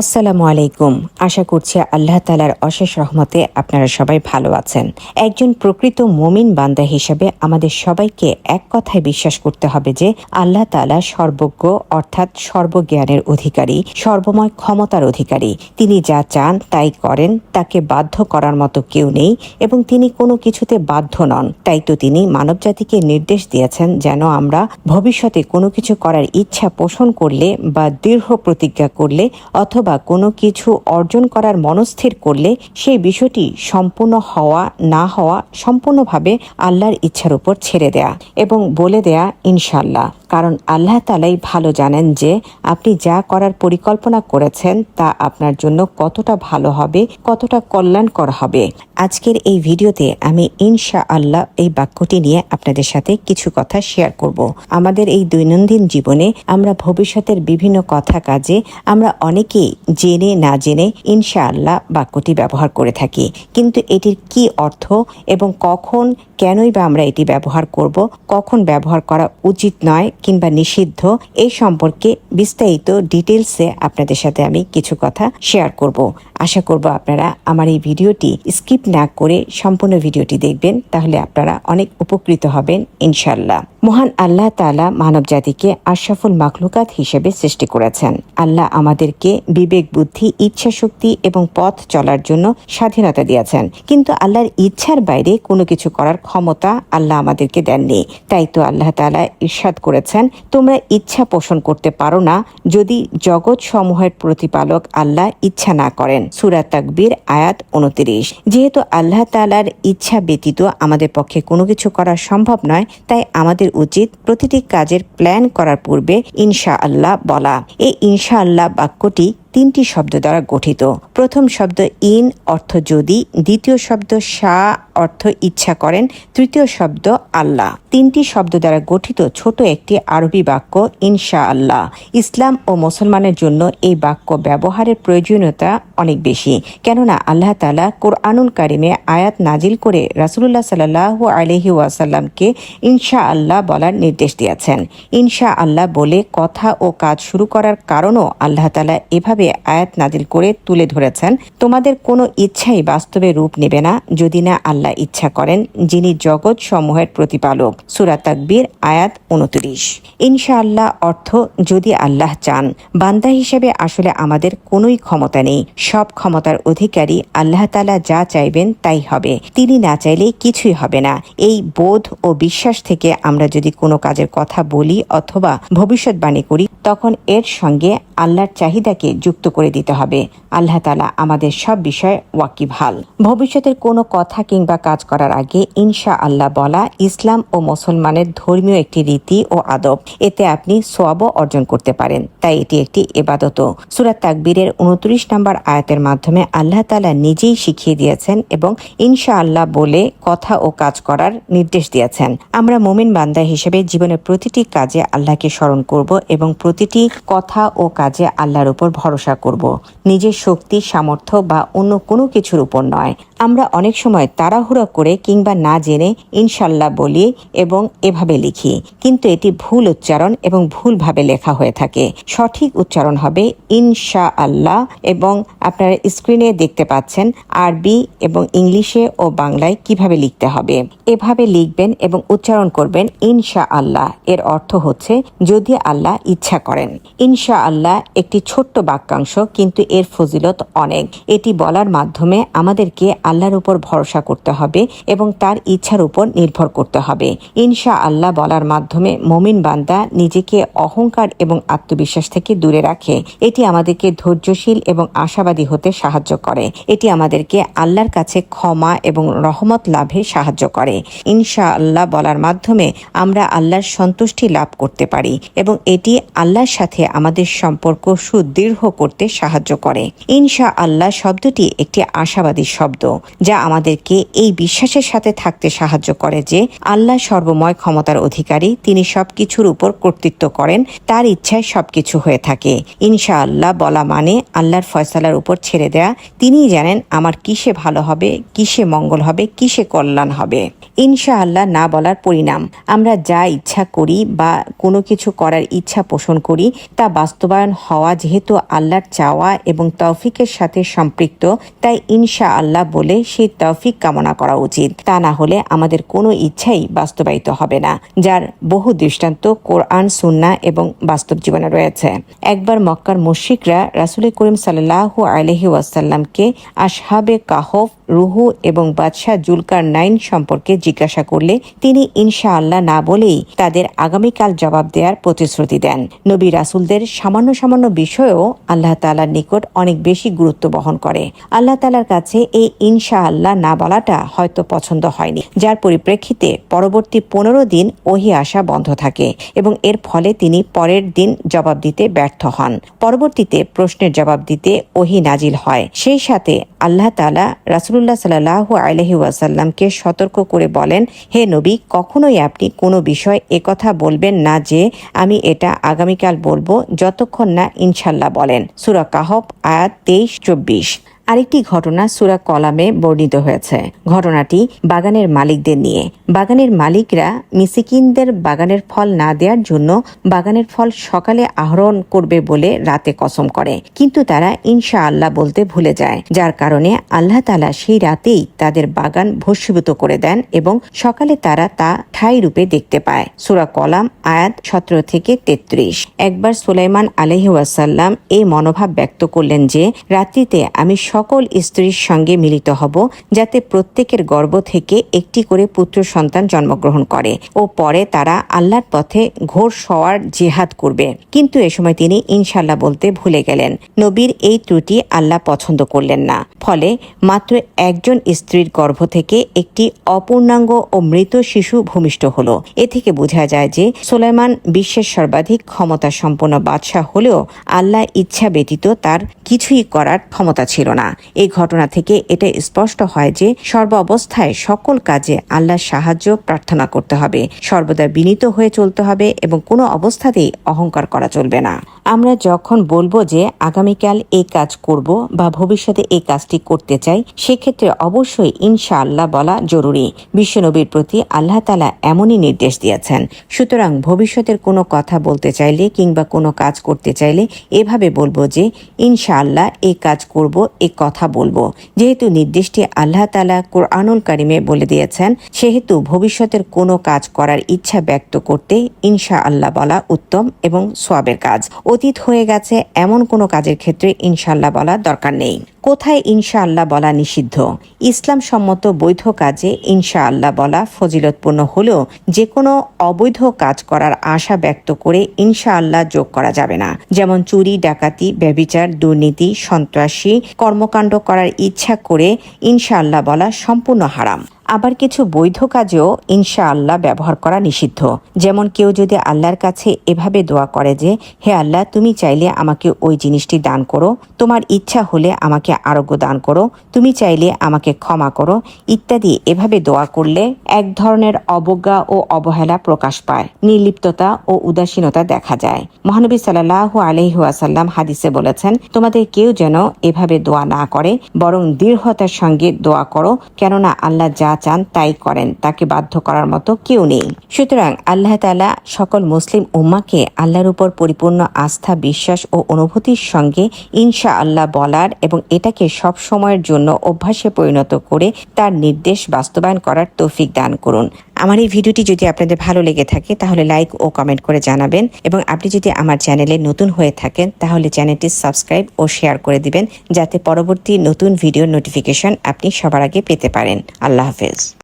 আসসালামু আলাইকুম। আশা করছি আল্লাহ তালার অশেষ রহমতে আপনারা সবাই ভালো আছেন। একজন প্রকৃত মুমিন বান্দা হিসেবে আমাদের সবাইকে এক কথায় বিশ্বাস করতে হবে যে আল্লাহ তালা সর্বজ্ঞ, অর্থাৎ সর্বজ্ঞানের অধিকারী, সর্বময় ক্ষমতার অধিকারী। তিনি যা চান তাই করেন, তাকে বাধ্য করার মতো কেউ নেই এবং তিনি কোনো কিছুতে বাধ্য নন। তাই তো তিনি মানবজাতিকে নির্দেশ দিয়েছেন যেন আমরা ভবিষ্যতে কোনো কিছু করার ইচ্ছা পোষণ করলে বা দৃঢ় প্রতিজ্ঞা করলে অথবা কোনো কিছু অর্জন করার মনস্থির করলে সেই বিষয়টি সম্পূর্ণ হওয়া, না হওয়া সম্পূর্ণভাবে আল্লাহর ইচ্ছার উপর ছেড়ে দেয়া এবং বলে দেয়া ইনশাল্লাহ কারণ আল্লাহ তালাই ভালো জানেন যে আপনি যা করার পরিকল্পনা করেছেন তা আপনার জন্য কতটা ভালো হবে, কতটা কল্যাণকর হবে। আজকের এই ভিডিওতে আমি ইনশা আল্লাহ এই বাক্যটি নিয়ে আপনাদের সাথে কিছু কথা শেয়ার করব। আমাদের এই দৈনন্দিন জীবনে আমরা ভবিষ্যতের বিভিন্ন কথা কাজে আমরা অনেকেই জেনে না জেনে ইনশাআল্লাহ বাক্যটি ব্যবহার করে থাকি। কিন্তু এটির কি অর্থ এবং কখন কেনই বা আমরা এটি ব্যবহার করব, কখন ব্যবহার করা উচিত নয় কিংবা নিষিদ্ধ এই সম্পর্কে বিস্তারিত ডিটেলসে আপনাদের সাথে আমি কিছু কথা শেয়ার করব। আশা করব আপনারা আমার এই ভিডিওটি স্কিপ না করে সম্পূর্ণ ভিডিওটি দেখবেন, তাহলে আপনারা অনেক উপকৃত হবেন ইনশাল্লাহ মহান আল্লাহ তালা মানব জাতিকে আশরাফুল মাখলুকাত হিসেবে সৃষ্টি করেছেন। আল্লাহ আমাদেরকে বিবেক, বুদ্ধি, ইচ্ছা শক্তি এবং পথ চলার জন্য স্বাধীনতা দিয়েছেন। কিন্তু আল্লাহর ইচ্ছার বাইরে কোনো কিছু করার ক্ষমতা আল্লাহ আমাদেরকে দেননি। তাই তো আল্লাহ তালা ইরশাদ করেছেন, তোমরা ইচ্ছা পোষণ করতে পারো না যদি জগৎ সমূহের প্রতিপালক আল্লাহ ইচ্ছা না করেন। সুরা তাকবীর আয়াত উনত্রিশ। যেহেতু আল্লাহ তালার ইচ্ছা ব্যতীত আমাদের পক্ষে কোনো কিছু করা সম্ভব নয়, তাই আমাদের উচিত প্রতিটি কাজের প্ল্যান করার পূর্বে ইনশা আল্লাহ বলা। এই ইনশা আল্লাহ বাক্যটি তিনটি শব্দ দ্বারা গঠিত। প্রথম শব্দ ইন অর্থ যদি, দ্বিতীয় শব্দ শাহ অর্থ ইচ্ছা করেন, তৃতীয় শব্দ আল্লাহ। তিনটি শব্দ দ্বারা গঠিত ছোট একটি আরবি বাক্য ইনশা আল্লাহ ইসলাম ও মুসলমানের জন্য এই বাক্য ব্যবহারের প্রয়োজনীয়তা অনেক বেশি। কেননা আল্লাহ তালা কোরআনুল কারিমে আয়াত নাজিল করে রাসুল্লাহ সাল্লাহ আলহি ওয়াসাল্লামকে ইনশা আল্লাহ বলার নির্দেশ দিয়েছেন। ইনশা আল্লাহ বলে কথা ও কাজ শুরু করার কারণও আল্লাহ তালা এভাবে আয়াত নাজিল করে তুলে ধরেছেন, তোমাদের কোনো ইচ্ছাই বাস্তবে রূপ নেবে না, যদি না আল্লাহ ইচ্ছা করেন, যিনি জগৎ সমূহের প্রতিপালক। সুরা তাকবীর, আয়াত উনত্রিশ। ইনশাআল্লাহ অর্থ, যদি আল্লাহ চান, বান্দা হিসেবে আসলে আমাদের কোনোই ক্ষমতা নেই। সব ক্ষমতার অধিকারী আল্লাহ তালা যা চাইবেন তাই হবে। তিনি না চাইলে কিছুই হবে না। এই বোধ ও বিশ্বাস থেকে আমরা যদি কোনো কাজের কথা বলি অথবা ভবিষ্যৎবাণী করি, তখন এর সঙ্গে আল্লাহর চাহিদাকে যুক্ত করে দিতে হবে। আল্লাহ তালা আমাদের সব বিষয়ে ওয়াকিবহাল ভবিষ্যতের কোনো কথা কিংবা কাজ করার আগে ইনশা আল্লাহ বলা ইসলাম ও মুসলমানের ধর্মীয় একটি রীতি ও আদব। এতে আপনি সোয়াবও অর্জন করতে পারেন। তাই এটি একটি এবাদত সুরাত তাকবীরের উনত্রিশ নম্বর আয়াতের মাধ্যমে আল্লাহ তালা নিজেই শিখিয়ে দিয়েছেন এবং ইনশা আল্লাহ বলে কথা ও কাজ করার নির্দেশ দিয়েছেন। আমরা মোমিন বান্দা হিসেবে জীবনের প্রতিটি কাজে আল্লাহকে স্মরণ করব এবং প্রতিটি কথা ও কাজে আল্লাহর উপর ভরসা করব। নিজের শক্তি, সামর্থ্য বা অন্য কোনো কিছুর উপর নয়। আমরা অনেক সময় তাড়াহুড়ো করে কিংবা না জেনে ইনশাল্লাহ বলি এবং এভাবে লিখি। কিন্তু এটি ভুল উচ্চারণ এবং ভুলভাবে লেখা হয়ে থাকে। সঠিক উচ্চারণ হবে ইনশা আল্লাহ এবং আপনারা স্ক্রিনে দেখতে পাচ্ছেন আরবি এবং ইংলিশে ও বাংলায় কীভাবে লিখতে হবে। এভাবে লিখবেন এবং উচ্চারণ করবেন ইনশা আল্লাহ এর অর্থ হচ্ছে, যদি আল্লাহ ইচ্ছা করেন। ইনশা আল্লাহ একটি ছোট্ট বাক্যাংশ কিন্তু এর ফজিলত অনেক। এটি বলার মাধ্যমে আমাদেরকে আল্লাহর উপর ভরসা করতে হবে এবং তার ইচ্ছার উপর নির্ভর করতে হবে। ইনশা আল্লাহ বলার মাধ্যমে মমিন বান্দা নিজেকে অহংকার এবং আত্মবিশ্বাস থেকে দূরে রাখে। এটি আমাদেরকে ধৈর্যশীল এবং আশাবাদী হতে সাহায্য করে। এটি আমাদেরকে আল্লাহর কাছে ক্ষমা এবং রহমত লাভে সাহায্য করে। ইনশা আল্লাহ বলার মাধ্যমে আমরা আল্লাহর সন্তুষ্টি লাভ করতে পারি এবং এটি আল্লাহর সাথে আমাদের সম্পর্ক সুদৃঢ় করতে সাহায্য করে। ইনশা আল্লাহ শব্দটি একটি আশাবাদী শব্দ, যা আমাদেরকে এই বিশ্বাসের সাথে থাকতে সাহায্য করে যে আল্লাহ সর্বময় ক্ষমতার অধিকারী, তিনি সবকিছুর উপর কর্তৃত্ব করেন, তার ইচ্ছায় সবকিছু হয়ে থাকে। ইনশা আল্লাহ বলা মানে আল্লাহর ফয়সালার উপর ছেড়ে দেয়া। তিনিই জানেন আমার কিসে ভালো হবে, কিসে মঙ্গল হবে, কিসে কল্যাণ হবে। ইনশা আল্লাহ না বলার পরিণাম। আমরা যা ইচ্ছা করি বা কোনো কিছু করার ইচ্ছা পোষণ করি, তা বাস্তবায়ন হওয়া যেহেতু আল্লাহ আল্লাহর চাওয়া এবং তৌফিকের সাথে সম্পৃক্ত। তাই ইনশা আল্লাহ বলে সেই তৌফিক কামনা করা উচিত। তা না হলে আমাদের কোনো ইচ্ছাই বাস্তবায়িত হবে না, যার বহু দৃষ্টান্ত কোরআন সুন্না এবং বাস্তব জীবনে রয়েছে। একবার মক্কার মুশিকরা রাসুল করিম সাল্লাহ আলহি ওয়াসাল্লামকে আসহাবে কাহফ, রুহু এবং বাদশাহ জুলকার নাইন সম্পর্কে জিজ্ঞাসা করলে তিনি ইনশা আল্লাহ না বলেই তাদের আগামীকাল জবাব দেওয়ার প্রতিশ্রুতি দেন। নবী রাসুলদের সামান্য সামান্য বিষয়েও আল্লাহ তালার নিকট অনেক বেশি গুরুত্ব বহন করে। আল্লাহ তালার কাছে এই ইনশা আল্লাহ না বলাটা হয়তো পছন্দ হয়নি, যার পরিপ্রেক্ষিতে পরবর্তী পনেরো দিন ওহি আসা বন্ধ থাকে এবং এর ফলে তিনি পরের দিন জবাব দিতে ব্যর্থ হন। পরবর্তীতে প্রশ্নের জবাব দিতে ওহি নাজিল হয়। সেই সাথে আল্লাহ তালা রাসুলুল্লাহ সাল্লাহ আলহি ওয়াসাল্লামকে সতর্ক করে বলেন, হে নবী, কখনোই আপনি কোনো বিষয় একথা বলবেন না যে আমি এটা আগামীকাল বলব যতক্ষণ না ইনশাল্লাহ বলেন। সুরা কাহব আয়াত তেইশ চব্বিশ। আরেকটি ঘটনা সুরা কলামে বর্ণিত হয়েছে। ঘটনাটি বাগানের মালিকদের নিয়ে। বাগানের মালিকরা মিসিকিনদের বাগানের ফল না দেওয়ার জন্য বাগানের ফল সকালে আহরণ করবে বলে রাতে কসম করে। কিন্তু তারা ইনশা আল্লাহ বলতে ভুলে যায়। যার কারণে আল্লাহ তালা সেই রাতেই তাদের বাগান ভস্মীভূত করে দেন এবং সকালে তারা তা ঠাই রূপে দেখতে পায়। সুরা কলাম আয়াত সতেরো থেকে তেত্রিশ। একবার সুলাইমান আলহি ওয়াসাল্লাম এই মনোভাব ব্যক্ত করলেন যে, রাত্রিতে আমি সকল স্ত্রীর সঙ্গে মিলিত হব, যাতে প্রত্যেকের গর্ভ থেকে একটি করে পুত্র সন্তান জন্মগ্রহণ করে ও পরে তারা আল্লাহর পথে ঘোর সওয়ার জেহাদ করবে। কিন্তু এ সময় তিনি ইনশাল্লাহ বলতে ভুলে গেলেন, নবীর এই ত্রুটি আল্লাহ পছন্দ করলেন না। ফলে মাত্র একজন স্ত্রীর গর্ভ থেকে একটি অপূর্ণাঙ্গ ও মৃত শিশু ভূমিষ্ঠ হল। এ থেকে বোঝা যায় যে সোলাইমান বিশ্বের সর্বাধিক ক্ষমতা সম্পন্ন বাদশাহ হলেও আল্লাহ ইচ্ছা ব্যতীত তার কিছুই করার ক্ষমতা ছিল না। এই ঘটনা থেকে এটা স্পষ্ট হয় যে সর্ব অবস্থায় সকল কাজে আল্লাহর সাহায্য প্রার্থনা করতে হবে। সর্বদা বিনীত হয়ে চলতে হবে এবং কোনো অবস্থাতেই অহংকার করা চলবে না। আমরা যখন বলব যে আগামীকাল এই কাজ করব বা ভবিষ্যতে এই কাজটি করতে চাই, সেক্ষেত্রে অবশ্যই ইনশা আল্লাহ বলা জরুরি। বিশ্বনবীর প্রতি আল্লাহ তালা এমনই নির্দেশ দিয়েছেন। সুতরাং ভবিষ্যতের কোনো কথা বলতে চাইলে কিংবা কোনো কাজ করতে চাইলে এভাবে বলব যে ইনশা আল্লাহ এই কাজ করব, এ কথা বলব। যেহেতু নির্দেশটি আল্লাহ তালা কোরআনুল কারিমে বলে দিয়েছেন, সেহেতু ভবিষ্যতের কোনো কাজ করার ইচ্ছা ব্যক্ত করতে ইনশা আল্লাহ বলা উত্তম এবং সোয়াবের কাজ। অতীত হয়ে গেছে এমন কোনো কাজের ক্ষেত্রে ইনশাল্লাহ বলার দরকার নেই। কোথায় ইনশা আল্লাহ বলা নিষিদ্ধ? ইসলাম সম্মত বৈধ কাজে ইনশা আল্লাহ বলা ফজিলতপূর্ণ হলেও যে কোনো অবৈধ কাজ করার আশা ব্যক্ত করে ইনশা আল্লাহ যোগ করা যাবে না। যেমন চুরি, ডাকাতি ব্যবিচার দুর্নীতি, সন্ত্রাসী, কর্মকাণ্ড করার ইচ্ছা করে ইনশা আল্লাহ বলা সম্পূর্ণ হারাম। আবার কিছু বৈধ কাজেও ইনশা আল্লাহ ব্যবহার করা নিষিদ্ধ। যেমন কেউ যদি আল্লাহর কাছে এভাবে দোয়া করে যে, হে আল্লাহ, তুমি চাইলে আমাকে ওই জিনিসটি দান করো, তোমার ইচ্ছা হলে আমাকে আরোগ্য দান করো, তুমি চাইলে আমাকে ক্ষমা করো, ইত্যাদি এভাবে দোয়া করলে এক ধরনের অবজ্ঞা ও অবহেলা প্রকাশ পায়। নির্লিপ্ততা ও উদাসীনতা দেখা যায়। মহানবী সাল্লাহ আলহিহাসাল্লাম হাদিসে বলেছেন, তোমাদের কেউ যেন এভাবে দোয়া না করে, বরং দৃঢ়তার সঙ্গে দোয়া করো, কেননা আল্লাহ যা চান, তাই করেন। তাকে বাধ্য করার মতো কেউ নেই। সুতরাং আল্লাহ তালা সকল মুসলিম উম্মাকে আল্লাহর উপর পরিপূর্ণ আস্থা, বিশ্বাস ও অনুভূতির সঙ্গে ইনশা আল্লাহ বলার এবং এটাকে সব সময়ের জন্য অভ্যাসে পরিণত করে তার নির্দেশ বাস্তবায়ন করার তৌফিক দান করুন। আমার এই ভিডিওটি যদি আপনাদের ভালো লেগে থাকে, তাহলে লাইক ও কমেন্ট করে জানাবেন। এবং আপনি যদি আমার চ্যানেলে নতুন হয়ে থাকেন, তাহলে চ্যানেলটি সাবস্ক্রাইব ও শেয়ার করে দিবেন, যাতে পরবর্তী নতুন ভিডিও নোটিফিকেশন আপনি সবার আগে পেতে পারেন। আল্লাহ হাফেজ।